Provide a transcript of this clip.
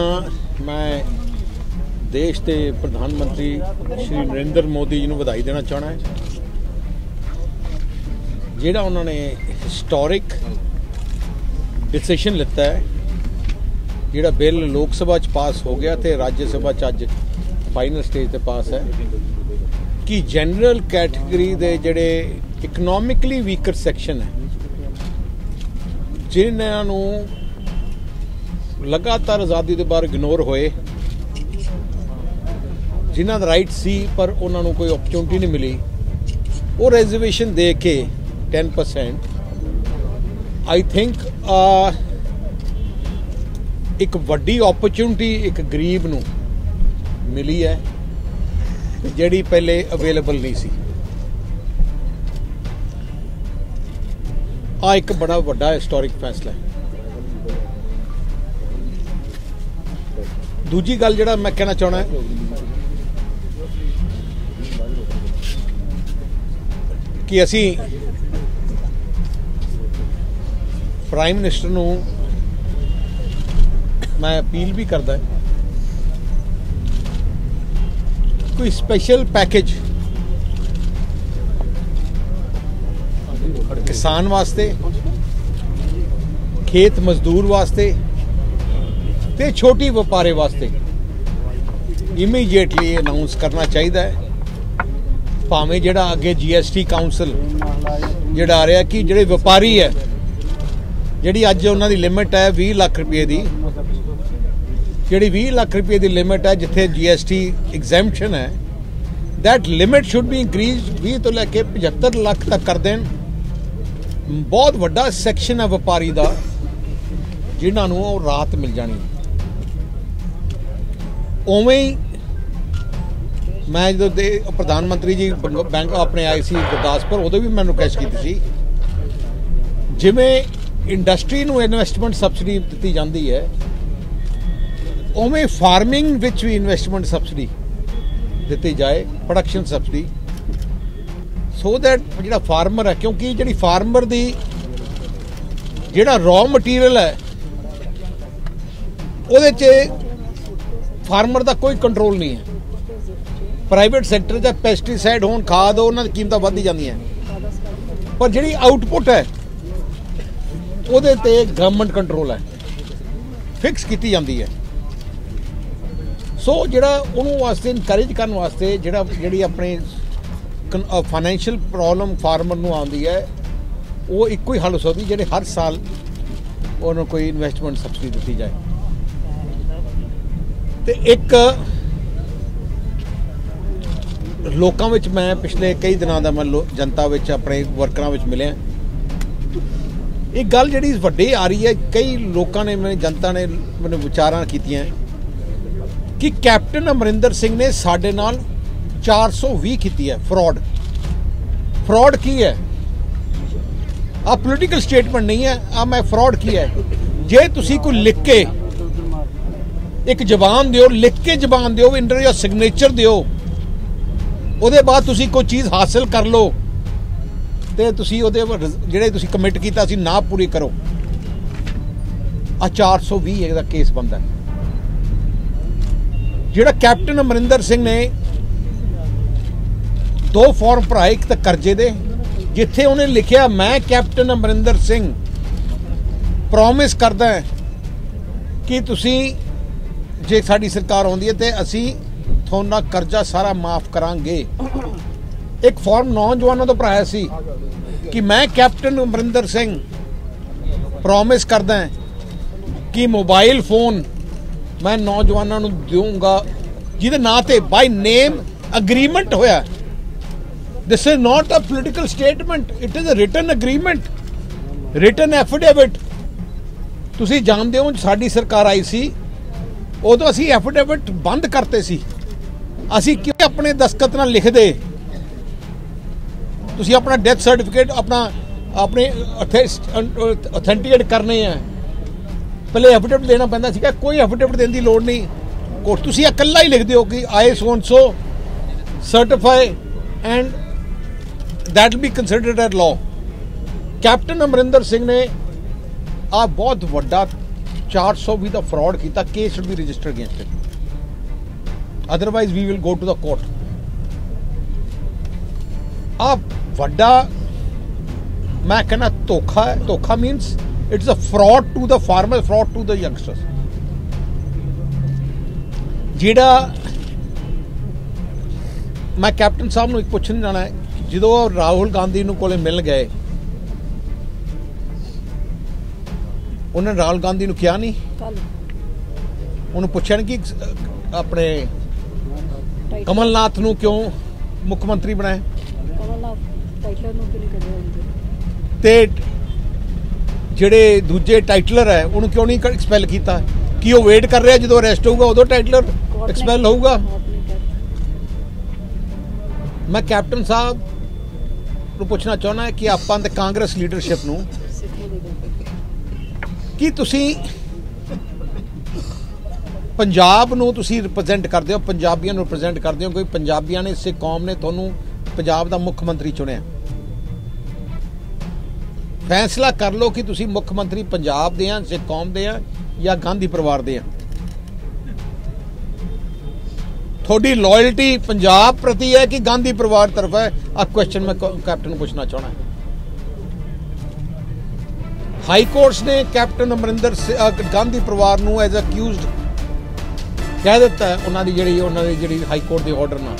ਮੈਂ ਦੇਸ਼ ਦੇ ਪ੍ਰਧਾਨ ਮੰਤਰੀ ਸ਼੍ਰੀ ਨਰਿੰਦਰ ਮੋਦੀ ਜੀ ਨੂੰ ਵਧਾਈ ਦੇਣਾ ਚਾਹਣਾ ਹੈ। ਜਿਹੜਾ ਉਹਨਾਂ ਨੇ ਹਿਸਟੋਰਿਕ ਡਿਸੀਜਨ ਲਿੱਤਾ ਹੈ, ਜਿਹੜਾ ਬਿੱਲ ਲੋਕ ਸਭਾ ਚ ਪਾਸ ਹੋ ਗਿਆ ਤੇ ਰਾਜ ਸਭਾ ਚ ਅੱਜ ਫਾਈਨਲ ਸਟੇਜ ਤੇ ਪਾਸ ਹੈ, ਕਿ ਜਨਰਲ ਕੈਟਾਗਰੀ ਦੇ ਜਿਹੜੇ ਇਕਨੋਮਿਕਲੀ ਵੀਕਰ ਸੈਕਸ਼ਨ ਹੈ, ਜਿਨ੍ਹਾਂ ਨੂੰ ਲਗਾਤਾਰ ਆਜ਼ਾਦੀ ਦੇ ਬਾਹਰ ਇਗਨੋਰ ਹੋਏ। ਜਿਨ੍ਹਾਂ ਦਾ ਰਾਈਟ ਸੀ, ਪਰ ਉਹਨਾਂ ਨੂੰ ਕੋਈ ਓਪਰਚੁਨਿਟੀ ਨਹੀਂ ਮਿਲੀ। ਉਹ ਰਿਜ਼ਰਵੇਸ਼ਨ ਦੇ ਕੇ 10% ਆਈ ਥਿੰਕ ਇੱਕ ਵੱਡੀ ਓਪਰਚੁਨਿਟੀ ਇੱਕ ਗਰੀਬ ਨੂੰ ਮਿਲੀ ਹੈ, ਜਿਹੜੀ ਪਹਿਲੇ ਅਵੇਲੇਬਲ ਨਹੀਂ ਸੀ। ਆ ਇੱਕ ਬੜਾ ਵੱਡਾ ਹਿਸਟੋਰਿਕ ਫੈਸਲਾ ਹੈ। ਦੂਜੀ ਗੱਲ ਜਿਹੜਾ ਮੈਂ ਕਹਿਣਾ ਚਾਹਣਾ ਕਿ ਅਸੀਂ ਪ੍ਰਾਈਮ ਮਿਨਿਸਟਰ ਨੂੰ ਮੈਂ ਅਪੀਲ ਵੀ ਕਰਦਾ ਕੋਈ ਸਪੈਸ਼ਲ ਪੈਕੇਜ ਕਿਸਾਨ ਵਾਸਤੇ, ਖੇਤ ਮਜ਼ਦੂਰ ਵਾਸਤੇ ਤੇ ਛੋਟੀ ਵਪਾਰੇ ਵਾਸਤੇ। ਇਮੀਡੀਏਟਲੀ ਅਨਾਉਂਸ ਕਰਨਾ ਚਾਹੀਦਾ ਹੈ। ਭਾਵੇਂ ਜਿਹੜਾ ਅੱਗੇ ਜੀਐਸਟੀ ਕਾਉਂਸਲ ਜਿਹੜਾ ਆ ਰਿਹਾ ਕਿ ਜਿਹੜੇ ਵਪਾਰੀ ਹੈ, ਜਿਹੜੀ ਅੱਜ ਉਹਨਾਂ ਦੀ ਲਿਮਿਟ ਹੈ 20 ਲੱਖ ਰੁਪਏ ਦੀ, ਜਿਹੜੀ 20 ਲੱਖ ਰੁਪਏ ਦੀ ਲਿਮਿਟ ਹੈ ਜਿੱਥੇ ਜੀਐਸਟੀ ਐਗਜ਼ੈਂਪਸ਼ਨ ਹੈ, that limit should be increased 20 ਤੋਂ ਲੈ ਕੇ 75 ਲੱਖ ਤੱਕ ਕਰ ਦੇਣ। ਬਹੁਤ ਵੱਡਾ ਸੈਕਸ਼ਨ ਹੈ ਵਪਾਰੀ ਦਾ, ਜਿਨ੍ਹਾਂ ਨੂੰ ਉਹ ਰਾਤ ਮਿਲ ਜਾਣੀ ਉਵੇਂ ਹੀ ਮੈਂ ਜਦੋਂ ਦੇ ਪ੍ਰਧਾਨ ਮੰਤਰੀ ਜੀ ਬੈਂਕ ਆਪਣੇ ਆਏ ਸੀ ਗੁਰਦਾਸਪੁਰ, ਉਦੋਂ ਵੀ ਮੈਨੂੰ ਕੈਸ਼ ਕੀਤੀ ਸੀ। ਜਿਵੇਂ ਇੰਡਸਟਰੀ ਨੂੰ ਇਨਵੈਸਟਮੈਂਟ ਸਬਸਿਡੀ ਦਿੱਤੀ ਜਾਂਦੀ ਹੈ, ਉਵੇਂ ਫਾਰਮਿੰਗ ਵਿੱਚ ਵੀ ਇਨਵੈਸਟਮੈਂਟ ਸਬਸਿਡੀ ਦਿੱਤੀ ਜਾਏ ਪ੍ਰੋਡਕਸ਼ਨ ਸਬਸਿਡੀ ਸੋ ਦੈਟ ਜਿਹੜਾ ਫਾਰਮਰ ਹੈ, ਕਿਉਂਕਿ ਜਿਹੜੀ ਫਾਰਮਰ ਦੀ ਜਿਹੜਾ ਰॉ ਮਟੀਰੀਅਲ ਹੈ, ਉਹਦੇ 'ਚ ਫਾਰਮਰ ਦਾ ਕੋਈ ਕੰਟਰੋਲ ਨਹੀਂ ਹੈ। ਪ੍ਰਾਈਵੇਟ ਸੈਕਟਰ 'ਚ ਪੈਸਟੀਸਾਈਡ ਹੋਣ, ਖਾਦ, ਉਹਨਾਂ ਦੀ ਕੀਮਤਾਂ ਵੱਧ ਜਾਂਦੀਆਂ ਪਰ ਜਿਹੜੀ ਆਊਟਪੁੱਟ ਹੈ, ਉਹਦੇ ਤੇ ਗਵਰਨਮੈਂਟ ਕੰਟਰੋਲ ਹੈ। ਫਿਕਸ ਕੀਤੀ ਜਾਂਦੀ ਹੈ। ਸੋ ਜਿਹੜਾ ਉਹਨੂੰ ਵਾਸਤੇ ਇਨਕਰੇਜ ਕਰਨ ਵਾਸਤੇ ਜਿਹੜਾ, ਜਿਹੜੀ ਆਪਣੇ ਫਾਈਨੈਂਸ਼ੀਅਲ ਪ੍ਰੋਬਲਮ ਫਾਰਮਰ ਨੂੰ ਆਉਂਦੀ ਹੈ, ਉਹ ਇੱਕੋ ਹੀ ਹੱਲ ਹੋ ਸਕਦੀ ਜਿਹੜੇ ਹਰ ਸਾਲ ਉਹਨੂੰ ਕੋਈ ਇਨਵੈਸਟਮੈਂਟ ਸਬਸਿਡੀ ਦਿੱਤੀ ਜਾਏ। ਤੇ ਇੱਕ ਲੋਕਾਂ ਵਿੱਚ ਮੈਂ ਪਿਛਲੇ ਕਈ ਦਿਨਾਂ ਦਾ ਮੈਂ ਜਨਤਾ ਵਿੱਚ ਆਪਣੇ ਵਰਕਰਾਂ ਵਿੱਚ ਮਿਲਿਆ। ਇਹ ਗੱਲ ਜਿਹੜੀ ਵੱਡੀ ਆ ਰਹੀ ਹੈ, ਕਈ ਲੋਕਾਂ ਨੇ ਮੈਨੂੰ ਜਨਤਾ ਨੇ ਮੈਨੂੰ ਵਿਚਾਰਾਂ ਕੀਤੀਆਂ। ਕਿ ਕੈਪਟਨ ਅਮਰਿੰਦਰ ਸਿੰਘ ਨੇ ਸਾਡੇ ਨਾਲ 420 ਕੀਤੀ ਹੈ ਫਰਾਡ। ਫਰਾਡ ਕੀ ਹੈ? ਆ ਪੋਲੀਟੀਕਲ ਸਟੇਟਮੈਂਟ ਨਹੀਂ ਹੈ ਆ ਮੈਂ ਫਰਾਡ ਕੀ ਹੈ। ਜੇ ਤੁਸੀਂ ਕੋਈ ਲਿਖ ਕੇ ਇੱਕ ਜ਼ਬਾਨ ਦਿਓ, ਲਿਖ ਕੇ ਜ਼ਬਾਨ ਦਿਓ ਇੰਟਰ ਜਾਂ ਸਿਗਨੇਚਰ ਦਿਓ। ਉਹਦੇ ਬਾਅਦ ਤੁਸੀਂ ਕੋਈ ਚੀਜ਼ ਹਾਸਲ ਕਰ ਲਓ ਤੇ ਤੁਸੀਂ ਉਹਦੇ ਜਿਹੜੇ ਤੁਸੀਂ ਕਮਿਟ ਕੀਤਾ ਸੀ, ਨਾ ਪੂਰੀ ਕਰੋ। ਆ 420 ਇਹਦਾ ਕੇਸ ਬੰਦਾ ਜਿਹੜਾ ਕੈਪਟਨ ਅਮਰਿੰਦਰ ਸਿੰਘ ਨੇ ਦੋ ਫਾਰਮ ਭਰਾਏ, ਇੱਕ ਤਾਂ ਕਰਜ਼ੇ ਦੇ, ਜਿੱਥੇ ਉਹਨੇ ਲਿਖਿਆ, ਮੈਂ ਕੈਪਟਨ ਅਮਰਿੰਦਰ ਸਿੰਘ। ਪ੍ਰੋਮਿਸ ਕਰਦਾ ਕਿ ਤੁਸੀਂ ਜੇ ਸਾਡੀ ਸਰਕਾਰ ਆਉਂਦੀ ਹੈ ਤੇ ਅਸੀਂ ਤੁਹਾਡਾ ਕਰਜ਼ਾ ਸਾਰਾ ਮਾਫ ਕਰਾਂਗੇ। ਇੱਕ ਫਾਰਮ ਨੌਜਵਾਨਾਂ ਤੋਂ ਭਰਾਇਆ ਸੀ ਕਿ ਮੈਂ ਕੈਪਟਨ ਅਮਰਿੰਦਰ ਸਿੰਘ ਪ੍ਰੋਮਿਸ ਕਰਦਾ ਕਿ ਮੋਬਾਈਲ ਫੋਨ ਮੈਂ ਨੌਜਵਾਨਾਂ ਨੂੰ ਦੇਵਾਂਗਾ ਜਿਹਦੇ ਨਾਂ ਤੇ ਬਾਈ ਨੇਮ ਅਗਰੀਮੈਂਟ ਹੋਇਆ। This is not a political statement, it is a written agreement, written affidavit ਤੁਸੀਂ ਜਾਣਦੇ ਹੋ ਸਾਡੀ ਸਰਕਾਰ ਆਈ ਸੀ ਉਦੋਂ ਅਸੀਂ ਐਫੀਡੇਵਿਟ ਬੰਦ ਕਰਤੇ ਸੀ। ਅਸੀਂ ਕਿਉਂ ਆਪਣੇ ਦਸਤਖਤ ਨਾਲ ਲਿਖਦੇ? ਤੁਸੀਂ ਆਪਣਾ ਡੈਥ ਸਰਟੀਫਿਕੇਟ ਆਪਣਾ ਆਪਣੇ ਅਥੈਂਟੀਕੇਟ ਕਰਨੇ ਆ। ਪਹਿਲੇ ਐਫੀਡੇਵਿਟ ਦੇਣਾ ਪੈਂਦਾ ਸੀਗਾ, ਕੋਈ ਐਫੀਡੇਵਿਟ ਦੇਣ ਦੀ ਲੋੜ ਨਹੀਂ। ਕੋਰਟ ਤੁਸੀਂ ਇਕੱਲਾ ਹੀ ਲਿਖਦੇ ਹੋ ਕਿ I son so certify and that will be considered as law Captain Amarinder Singh ਨੇ ਆ ਬਹੁਤ ਵੱਡਾ 400 ਵੀ ਦਾ ਫਰਾਡ ਕੀਤਾ case should be registered against it otherwise we will go to the court ਆ ਵੱਡਾ ਮੈਂ ਕਹਿੰਦਾ ਧੋਖਾ ਹੈ ਧੋਖਾ means it's a fraud to the farmer fraud to the youngsters ਜਿਹੜਾ ਮੈਂ ਕੈਪਟਨ ਸਾਹਿਬ ਨੂੰ ਇੱਕ ਪੁੱਛਣ ਜਾਣਾ ਹੈ ਜਦੋਂ ਉਹ ਰਾਹੁਲ ਗਾਂਧੀ ਨੂੰ ਕੋਲੇ ਮਿਲ ਗਏ ਉਹਨਾਂ ਨੇ ਰਾਹੁਲ ਗਾਂਧੀ ਨੂੰ ਕਿਹਾ ਨਹੀਂ? ਉਹਨੂੰ ਨਹੀਂ ਕਿ ਆਪਣੇ ਕਮਲਨਾਥ ਨੂੰ ਕਿਉਂ ਮੁੱਖ ਮੰਤਰੀ ਬਣਾਇਆ? ਤੇ ਜਿਹੜੇ ਦੂਜੇ ਟਾਈਟਲਰ ਹੈ ਉਹਨੂੰ ਕਿਉਂ ਨਹੀਂ ਐਕਸਪੈਲ ਕੀਤਾ? ਕੀ ਉਹ ਵੇਟ ਕਰ ਰਿਹਾ ਜਦੋਂ ਅਰੈਸਟ ਹੋਊਗਾ ਉਦੋਂ ਟਾਈਟਲਰ ਐਕਸਪੈਲ ਹੋਊਗਾ? ਮੈਂ ਕੈਪਟਨ ਸਾਹਿਬ ਨੂੰ ਪੁੱਛਣਾ ਚਾਹੁੰਦਾ ਕਿ ਆਪਾਂ ਤੇ ਕਾਂਗਰਸ ਲੀਡਰਸ਼ਿਪ ਨੂੰ ਕੀ ਤੁਸੀਂ ਪੰਜਾਬ ਨੂੰ ਤੁਸੀਂ ਰਿਪਰੈਜ਼ੈਂਟ ਕਰਦੇ ਹੋ? ਪੰਜਾਬੀਆਂ ਨੂੰ ਰਿਪਰੈਜ਼ੈਂਟ ਕਰਦੇ ਹੋ? ਕੋਈ ਪੰਜਾਬੀਆਂ ਨੇ ਸਿੱਖ ਕੌਮ ਨੇ ਤੁਹਾਨੂੰ ਪੰਜਾਬ ਦਾ ਮੁੱਖ ਮੰਤਰੀ ਚੁਣਿਆ? ਫੈਸਲਾ ਕਰ ਲਓ ਕਿ ਤੁਸੀਂ ਮੁੱਖ ਮੰਤਰੀ ਪੰਜਾਬ ਦੇ ਆ ਸਿੱਖ ਕੌਮ ਦੇ ਆ, ਜਾਂ ਗਾਂਧੀ ਪਰਿਵਾਰ ਦੇ ਆ। ਤੁਹਾਡੀ ਲਾਇਲਟੀ ਪੰਜਾਬ ਪ੍ਰਤੀ ਹੈ ਕਿ ਗਾਂਧੀ ਪਰਿਵਾਰ ਤਰਫ ਹੈ? ਆ ਕੁਐਸਚਨ ਮੈਂ ਕੈਪਟਨ ਨੂੰ ਪੁੱਛਣਾ ਚਾਹਣਾ ਹਾਈ ਕੋਰਟਸ ਨੇ ਕੈਪਟਨ ਅਮਰਿੰਦਰ ਗਾਂਧੀ ਪਰਿਵਾਰ ਨੂੰ ਐਜ਼ ਅਕਿਊਜ਼ਡ ਕਹਿ ਦਿੱਤਾ ਉਹਨਾਂ ਦੀ ਜਿਹੜੀ ਉਹਨਾਂ ਦੀ ਜਿਹੜੀ ਹਾਈ ਕੋਰਟ ਦੇ ਆਰਡਰ ਨਾਲ।